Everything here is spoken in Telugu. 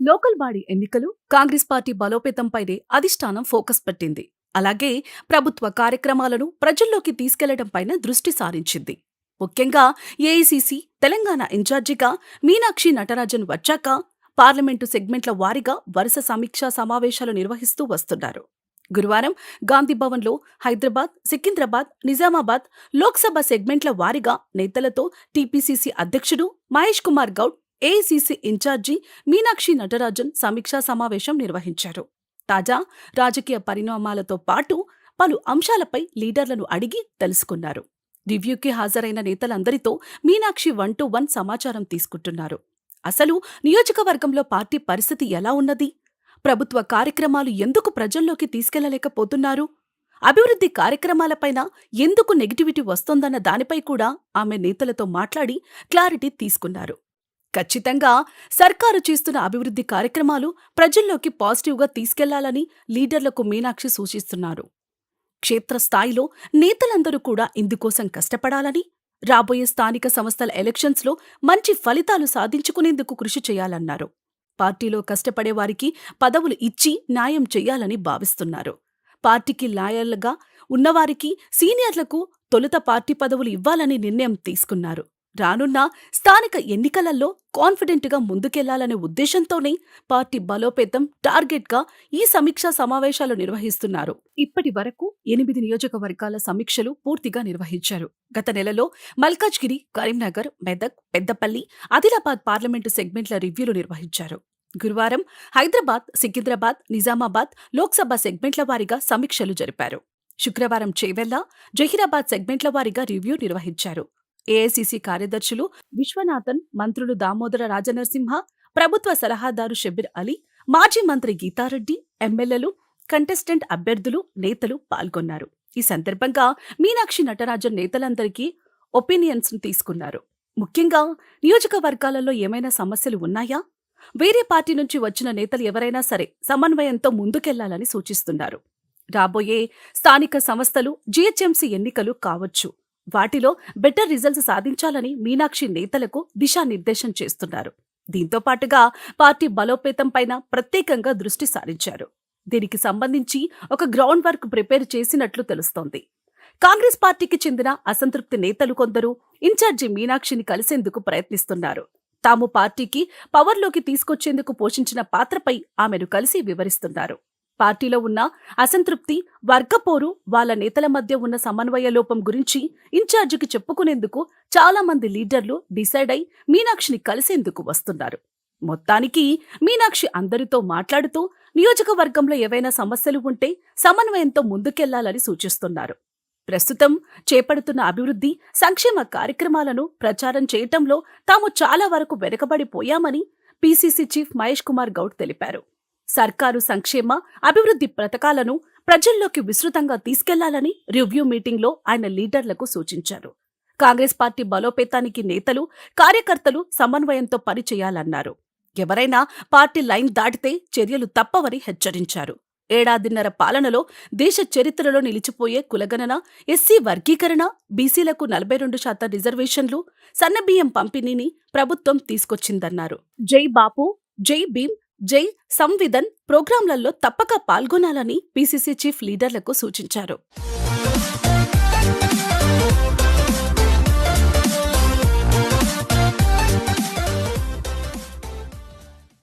లోకల్ బాడీ ఎన్నికలు కాంగ్రెస్ పార్టీ బలోపేతంపైనే అధిష్టానం ఫోకస్ పెట్టింది. అలాగే ప్రభుత్వ కార్యక్రమాలను ప్రజల్లోకి తీసుకెళ్ళడంపైన దృష్టి సారించింది. ముఖ్యంగా ఏఐసిసి తెలంగాణ ఇన్ఛార్జిగా మీనాక్షి నటరాజన్ వచ్చాక పార్లమెంటు సెగ్మెంట్ల వారీగా వరుస సమీక్షా సమావేశాలు నిర్వహిస్తూ వస్తున్నారు. గురువారం గాంధీభవన్లో హైదరాబాద్ సికింద్రాబాద్ నిజామాబాద్ లోక్సభ సెగ్మెంట్ల వారీగా నేతలతో టీపీసీసీ అధ్యక్షుడు మహేష్ కుమార్ గౌడ్ ఏసీసీ ఇన్ఛార్జి మీనాక్షి నటరాజన్ సమీక్షా సమావేశం నిర్వహించారు. తాజా రాజకీయ పరిణామాలతో పాటు పలు అంశాలపై లీడర్లను అడిగి తెలుసుకున్నారు. రివ్యూకి హాజరైన నేతలందరితో మీనాక్షి వన్ టు వన్ సమాచారం తీసుకుంటున్నారు. అసలు నియోజకవర్గంలో పార్టీ పరిస్థితి ఎలా ఉన్నది? ప్రభుత్వ కార్యక్రమాలు ఎందుకు ప్రజల్లోకి తీసుకెళ్ళలేకపోతున్నారు? అభివృద్ధి కార్యక్రమాలపైన ఎందుకు నెగిటివిటీ వస్తోందన్న దానిపై కూడా ఆమె నేతలతో మాట్లాడి క్లారిటీ తీసుకున్నారు. ఖచ్చితంగా సర్కారు చేస్తున్న అభివృద్ధి కార్యక్రమాలు ప్రజల్లోకి పాజిటివ్గా తీసుకెళ్ళాలని లీడర్లకు మీనాక్షి సూచిస్తున్నారు. క్షేత్రస్థాయిలో నేతలందరూ కూడా ఇందుకోసం కష్టపడాలని రాబోయే స్థానిక సంస్థల ఎలక్షన్స్లో మంచి ఫలితాలు సాధించుకునేందుకు కృషి చేయాలన్నారు. పార్టీలో కష్టపడే వారికి పదవులు ఇచ్చి న్యాయం చేయాలని భావిస్తున్నారు. పార్టీకి లాయర్లుగా ఉన్నవారికి సీనియర్లకు తొలుత పార్టీ పదవులు ఇవ్వాలని నిర్ణయం తీసుకున్నారు. రానున్న స్థానిక ఎన్నికలలో కాన్ఫిడెంట్గా ముందుకెళ్ళాలనే ఉద్దేశంతోనే పార్టీ బలోపేతం టార్గెట్గా ఈ సమీక్షా సమావేశాలు నిర్వహిస్తున్నారు. ఇప్పటి వరకు ఎనిమిది నియోజకవర్గాల సమీక్షలు పూర్తిగా నిర్వహించారు. గత నెలలో మల్కాజ్గిరి కరీంనగర్ మెదక్ పెద్దపల్లి ఆదిలాబాద్ పార్లమెంటు సెగ్మెంట్ల రివ్యూలు నిర్వహించారు. గురువారం హైదరాబాద్ సికింద్రాబాద్ నిజామాబాద్ లోక్సభ సెగ్మెంట్ల వారీగా సమీక్షలు జరిపారు. శుక్రవారం చేవెల్ల జహీరాబాద్ సెగ్మెంట్ల వారీగా రివ్యూ నిర్వహించారు. ఏఐసిసి కార్యదర్శులు విశ్వనాథన్ మంత్రులు దామోదర రాజనరసింహ ప్రభుత్వ సలహాదారు షబీర్ అలీ మాజీ మంత్రి గీతారెడ్డి ఎమ్మెల్యేలు కంటెస్టెంట్ అభ్యర్థులు నేతలు పాల్గొన్నారు. ఈ సందర్భంగా మీనాక్షి నటరాజన్ నేతలందరికీ ఒపీనియన్స్ తీసుకున్నారు. ముఖ్యంగా నియోజకవర్గాలలో ఏమైనా సమస్యలు ఉన్నాయా? వేరే పార్టీ నుంచి వచ్చిన నేతలు ఎవరైనా సరే సమన్వయంతో ముందుకెళ్ళాలని సూచిస్తున్నారు. రాబోయే స్థానిక సంస్థలు జీహెచ్ఎంసీ ఎన్నికలు కావచ్చు. వాటిలో బెటర్ రిజల్ట్స్ సాధించాలని మీనాక్షి నేతలకు దిశానిర్దేశం చేస్తున్నారు. దీంతో పాటుగా పార్టీ బలోపేతం పైన ప్రత్యేకంగా దృష్టి సారించారు. దీనికి సంబంధించి ఒక గ్రౌండ్ వర్క్ ప్రిపేర్ చేసినట్లు తెలుస్తోంది. కాంగ్రెస్ పార్టీకి చెందిన అసంతృప్తి నేతలు కొందరు ఇన్ఛార్జి మీనాక్షిని కలిసేందుకు ప్రయత్నిస్తున్నారు. తాము పార్టీకి పవర్లోకి తీసుకొచ్చేందుకు పోషించిన పాత్రపై ఆమెను కలిసి వివరిస్తున్నారు. పార్టీలో ఉన్న అసంతృప్తి వర్గపోరు వాళ్ళ నేతల మధ్య ఉన్న సమన్వయ లోపం గురించి ఇన్ఛార్జికి చెప్పుకునేందుకు చాలా మంది లీడర్లు డిసైడ్ అయి మీనాక్షిని కలిసేందుకు వస్తున్నారు. మొత్తానికి మీనాక్షి అందరితో మాట్లాడుతూ నియోజకవర్గంలో ఏవైనా సమస్యలు ఉంటే సమన్వయంతో ముందుకెళ్ళాలని సూచిస్తున్నారు. ప్రస్తుతం చేపడుతున్న అభివృద్ధి సంక్షేమ కార్యక్రమాలను ప్రచారం చేయటంలో తాము చాలా వరకు వెనుకబడిపోయామని పీసీసీ చీఫ్ మహేష్ కుమార్ గౌడ్ తెలిపారు. సర్కారు సంక్షేమ అభివృద్ధి పథకాలను ప్రజల్లోకి విస్తృతంగా తీసుకెళ్ళాలని రివ్యూ మీటింగ్లో ఆయన లీడర్లకు సూచించారు. కాంగ్రెస్ పార్టీ బలోపేతానికి నేతలు కార్యకర్తలు సమన్వయంతో పనిచేయాలన్నారు. ఎవరైనా పార్టీ లైన్ దాటితే చర్యలు తప్పవని హెచ్చరించారు. ఏడాదిన్నర పాలనలో దేశ చరిత్రలో నిలిచిపోయే కులగణన ఎస్సీ వర్గీకరణ బీసీలకు నలభై రెండు శాతం రిజర్వేషన్లు సన్నబియ్యం పంపిణీని ప్రభుత్వం తీసుకొచ్చిందన్నారు. జై బాపు జై భీమ్ జై సంవిధన్ ప్రోగ్రాంలలో తప్పక పాల్గొనాలని పీసీసీ చీఫ్ లీడర్లకు సూచించారు.